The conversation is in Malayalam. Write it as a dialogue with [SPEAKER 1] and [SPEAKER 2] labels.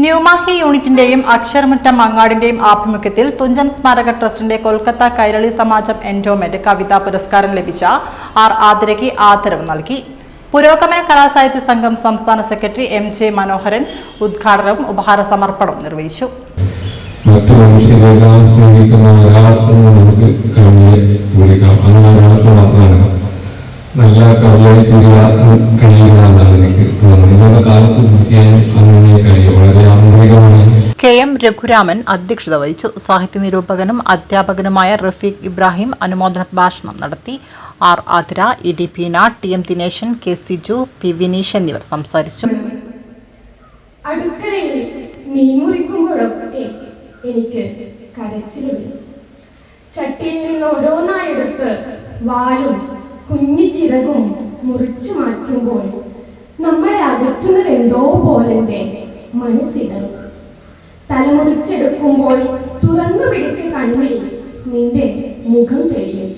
[SPEAKER 1] ന്യൂമാഹി യൂണിറ്റിന്റെയും അക്ഷരമുറ്റം മങ്ങാടിന്റെയും ആഭിമുഖ്യത്തിൽ തുഞ്ചൻ സ്മാരക ട്രസ്റ്റിന്റെ കൊൽക്കത്ത കൈരളി സമാജം എൻഡോമെന്റ് കവിതാ പുരസ്കാരം ലഭിച്ച ആർ ആതിരയ്ക്ക് ആദരവ് നൽകി. പുരോഗമന കലാസാഹിത്യ സംഘം സംസ്ഥാന സെക്രട്ടറി എം ജെ മനോഹരൻ ഉദ്ഘാടനവും ഉപഹാര സമർപ്പണവും നിർവഹിച്ചു.
[SPEAKER 2] നല്ല കവിയായി തീരാൻ കാലത്ത് തീർച്ചയായും അങ്ങനെ കഴിയും.
[SPEAKER 1] രഘുരാമൻ അധ്യക്ഷത വഹിച്ചു. സാഹിത്യ നിരൂപകനും അധ്യാപകനുമായ റഫീഖ് ഇബ്രാഹിം അനുമോദന ഭാഷണം നടത്തി. R Athira E D Peena T M Dineshan K Siju P Vineesh എന്നിവർ സംസാരിച്ചു.
[SPEAKER 3] അടുക്കളയിൽ എനിക്ക് നിന്ന് വാലും മുറിച്ചു മാറ്റുമ്പോൾ നമ്മളെ അകറ്റുന്നത് എന്തോ പോലെ മനസ്സിടം തലമുറിച്ചെടുക്കുമ്പോൾ തുറന്നു പിടിച്ച കണ്ണിൽ നിന്റെ മുഖം തെളിയും.